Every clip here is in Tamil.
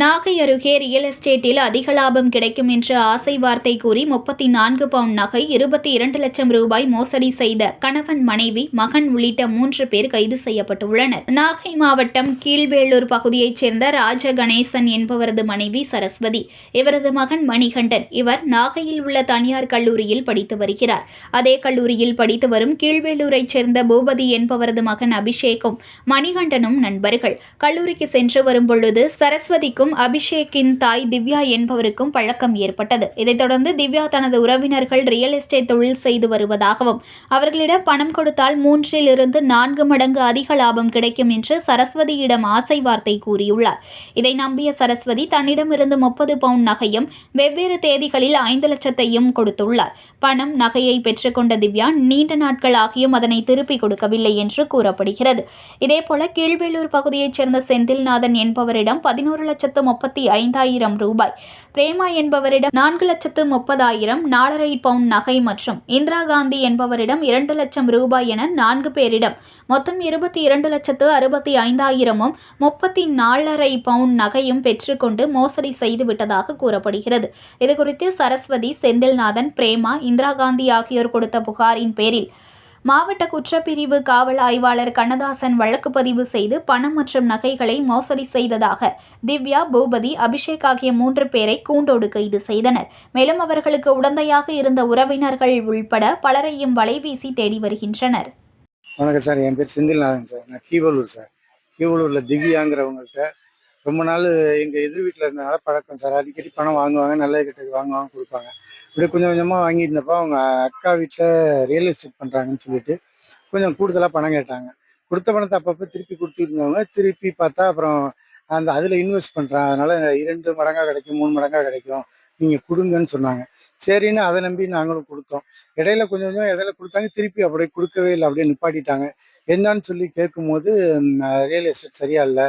நாகை அருகே ரியல் எஸ்டேட்டில் அதிக லாபம் கிடைக்கும் என்ற ஆசை வார்த்தை கூறி முப்பத்தி நான்கு பவுண்ட் நகை இருபத்தி இரண்டு லட்சம் ரூபாய் மோசடி செய்த கணவன் மனைவி மகன் உள்ளிட்ட மூன்று பேர் கைது செய்யப்பட்டுள்ளனர். நாகை மாவட்டம் கீழ்வேளூர் பகுதியைச் சேர்ந்த ராஜ கணேசன் என்பவரது மனைவி சரஸ்வதி இவரது மகன் மணிகண்டன் இவர் நாகையில் உள்ள தனியார் கல்லூரியில் படித்து வருகிறார். அதே கல்லூரியில் படித்து வரும் கீழ்வேளூரைச் சேர்ந்த பூபதி என்பவரது மகன் அபிஷேக்கும் மணிகண்டனும் நண்பர்கள். கல்லூரிக்கு சென்று வரும் பொழுது சரஸ்வதிக்கும் அபிஷேக்கின் தாய் திவ்யா என்பவருக்கும் பழக்கம் ஏற்பட்டது. இதைத் தொடர்ந்து திவ்யா தனது உறவினர்கள் ரியல் எஸ்டேட் தொழில் செய்து வருவதாகவும் அவர்களிடம் பணம் கொடுத்தால் மூன்றில் இருந்து நான்கு மடங்கு அதிக லாபம் கிடைக்கும் என்று சரஸ்வதியிடம் ஆசை வார்த்தை கூறியுள்ளார். இதை நம்பிய சரஸ்வதி தன்னிடமிருந்து முப்பது பவுண்ட் நகையும் வெவ்வேறு தேதிகளில் ஐந்து லட்சத்தையும் கொடுத்துள்ளார். பணம் நகையை பெற்றுக்கொண்ட திவ்யா நீண்ட நாட்கள் ஆகியும் அதனை திருப்பிக் கொடுக்கவில்லை என்று கூறப்படுகிறது. இதேபோல கீழ்வேலூர் பகுதியைச் சேர்ந்த செந்தில்நாதன் என்பவரிடம் பதினோரு லட்சத்து முப்பத்தி ஐந்தாயிரம் ரூபாய். பிரேமா என்பவரிடம் நான்கு லட்சத்து முப்பதாயிரம் நாலரை பவுன் நகை மற்றும் இந்திரா காந்தி என்பவரிடம் இரண்டு லட்சம் ரூபாய் என நான்கு பேரிடம். மொத்தம் இருபத்தி இரண்டு லட்சத்து அறுபத்தி ஐந்தாயிரமும் முப்பத்தி நாலரை பவுண்ட் நகையும் பெற்றுக்கொண்டு மோசடி செய்துவிட்டதாக கூறப்படுகிறது. இதுகுறித்து சரஸ்வதி செந்தில்நாதன் பிரேமா இந்திரா காந்தி ஆகியோர் கொடுத்த புகாரின் பேரில் மாவட்ட குற்றப்பிரிவு காவல் ஆய்வாளர் கண்ணதாசன் வழக்கு பதிவு செய்து பணம் மற்றும் நகைகளை மோசடி செய்ததாக திவ்யா பூபதி அபிஷேக் ஆகிய மூன்று பேரை கூண்டோடு கைது செய்தனர். மேலும் அவர்களுக்கு உடந்தையாக இருந்த உறவினர்கள் உள்பட பலரையும் வலைவீசி தேடி வருகின்றனர். வணக்கம் சார். என் பேர் செந்தில்நாதன் சார். நான் கீவலூர் சார். கீவலூரில் திவ்யாங்கிறவங்கள்ட்ட ரொம்ப நாள் எங்கள் எதிர் வீட்டில் இருந்தனால பழக்கம் சார். அடிக்கடி பணம் வாங்குவாங்க நல்ல கிட்டக்கு வாங்குவாங்க கொடுப்பாங்க. இப்படி கொஞ்சம் கொஞ்சமாக வாங்கியிருந்தப்போ அவங்க அக்கா வீட்டில் ரியல் எஸ்டேட் பண்ணுறாங்கன்னு சொல்லிட்டு கொஞ்சம் கூடுதலாக பணம் கேட்டாங்க. கொடுத்த பணத்தை அப்பப்போ திருப்பி கொடுத்துருந்தவங்க திருப்பி பார்த்தா அப்புறம் அந்த அதில் இன்வெஸ்ட் பண்ணுறேன் அதனால் இரண்டு மடங்காக கிடைக்கும் மூணு மடங்காக கிடைக்கும். நீங்கள் கொடுங்கன்னு சொன்னாங்க. சரின்னு அதை நம்பி நாங்களும் கொடுத்தோம். இடையில கொஞ்சம் கொஞ்சம் இடையில கொடுத்தாங்க. திருப்பி அப்படியே கொடுக்கவே இல்லை. அப்படியே நிப்பாட்டிட்டாங்க. என்னன்னு சொல்லி கேட்கும்போது ரியல் எஸ்டேட் சரியா இல்லை.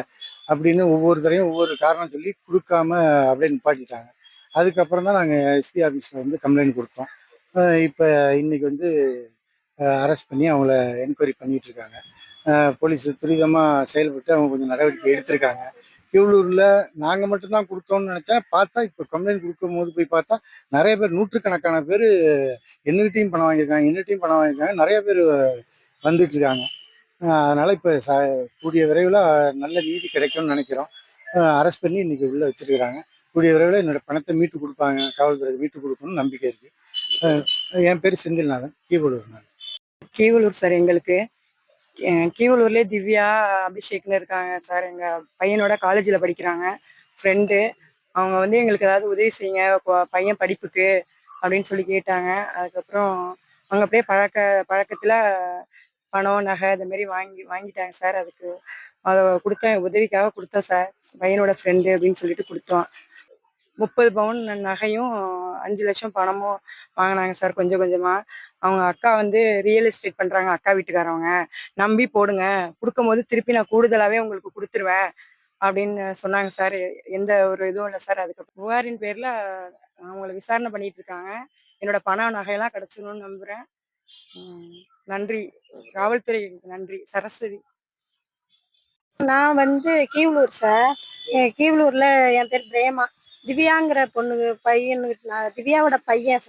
அப்படின்னு ஒவ்வொரு தடையும் ஒவ்வொரு காரணம் சொல்லி கொடுக்காம அப்படியே நிப்பாட்டிட்டாங்க. அதுக்கப்புறம் தான் நாங்கள் எஸ்பி ஆஃபீஸில் வந்து கம்ப்ளைண்ட் கொடுத்தோம். இப்போ இன்னைக்கு வந்து அரெஸ்ட் பண்ணி அவங்கள என்கொயரி பண்ணிட்டு இருக்காங்க. போலீஸ் துரிதமாக செயல்பட்டு அவங்க கொஞ்சம் நடவடிக்கை எடுத்திருக்காங்க. கிவலூரில் நாங்கள் மட்டும்தான் கொடுத்தோம்னு நினச்சேன் பார்த்தா இப்போ கம்ப்ளைண்ட் கொடுக்கும் போது போய் பார்த்தா நிறைய பேர் நூற்றுக்கணக்கான பேர் என்னகிட்டையும் பணம் வாங்கியிருக்காங்க என்னகிட்டையும் பணம் வாங்கியிருக்காங்க நிறைய பேர் வந்துட்டுருக்காங்க அதனால் இப்போ ச கூடிய விரைவில் நல்ல நீதி கிடைக்கும்னு நினைக்கிறோம். அரெஸ்ட் பண்ணி இன்றைக்கி உள்ளே வச்சிருக்கிறாங்க. கூடிய விரைவில் என்னோட பணத்தை மீட்டு கொடுப்பாங்க காவல்துறை மீட்டு கொடுக்கணும்னு நம்பிக்கை இருக்குது என் பேர் செந்தில்நாதன் கீவளூர் நான். கீவலூர் சார் எங்களுக்கு. கீவலூர்லேயே திவ்யா அபிஷேக்னு இருக்காங்க சார். எங்கள் பையனோட காலேஜில் படிக்கிறாங்க. ஃப்ரெண்டு அவங்க வந்து எங்களுக்கு ஏதாவது உதவி செய்யுங்க பையன் படிப்புக்கு அப்படின்னு சொல்லி கேட்டாங்க. அதுக்கப்புறம் அவங்க அப்படியே பழக்க பழக்கத்தில் பணம் நகை இந்த மாதிரி வாங்கி வாங்கிட்டாங்க சார். அதுக்கு அதை கொடுத்தேன் உதவிக்காக கொடுத்தோம் சார். பையனோட ஃப்ரெண்டு அப்படின்னு சொல்லிட்டு கொடுத்தோம். முப்பது பவுன் நகையும் அஞ்சு லட்சம் பணமும் வாங்கினாங்க சார் கொஞ்சம் கொஞ்சமாக அவங்க அக்கா வந்து ரியல் எஸ்டேட் பண்ணுறாங்க அக்கா வீட்டுக்காரவங்க. நம்பி போடுங்க கொடுக்கும் போது திருப்பி நான் கூடுதலாகவே உங்களுக்கு கொடுத்துருவேன் அப்படின்னு சொன்னாங்க சார். எந்த ஒரு இதுவும் இல்லை சார். அதுக்கு புகாரின் பேரில் அவங்கள விசாரணை பண்ணிட்டு இருக்காங்க. என்னோட பணம் நகையெல்லாம் கிடச்சிடணும்னு நம்புகிறேன் நன்றி. காவல்துறை நன்றி. சரஸ்வதி. நான் வந்து கீவலூர் சார். கீவலூரில் என் பேர் பிரேமா. திவ்யாங்கிற பொண்ணு பையன் நான் திவ்யாவோட பையன்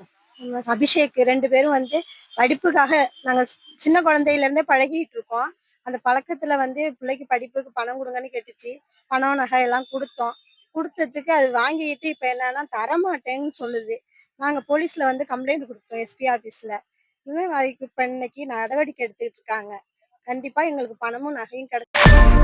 அபிஷேக் ரெண்டு பேரும் வந்து படிப்புக்காக நாங்கள் சின்ன குழந்தையிலேருந்தே பழகிட்டு இருக்கோம். அந்த பழக்கத்தில் வந்து பிள்ளைக்கு படிப்புக்கு பணம் கொடுங்கன்னு கேட்டுச்சு. பணம் நகை எல்லாம் கொடுத்தோம். கொடுத்ததுக்கு அது வாங்கிட்டு இப்போ என்னன்னா தரமாட்டேன்னு சொல்லுது. நாங்கள் போலீஸில் வந்து கம்ப்ளைண்ட் கொடுத்தோம் எஸ்பி ஆஃபீஸில் இன்னும் அதுக்கு இப்போ இன்னைக்கு நடவடிக்கை எடுத்துக்கிட்டு இருக்காங்க. கண்டிப்பாக எங்களுக்கு பணமும் நகையும் கிடைச்சி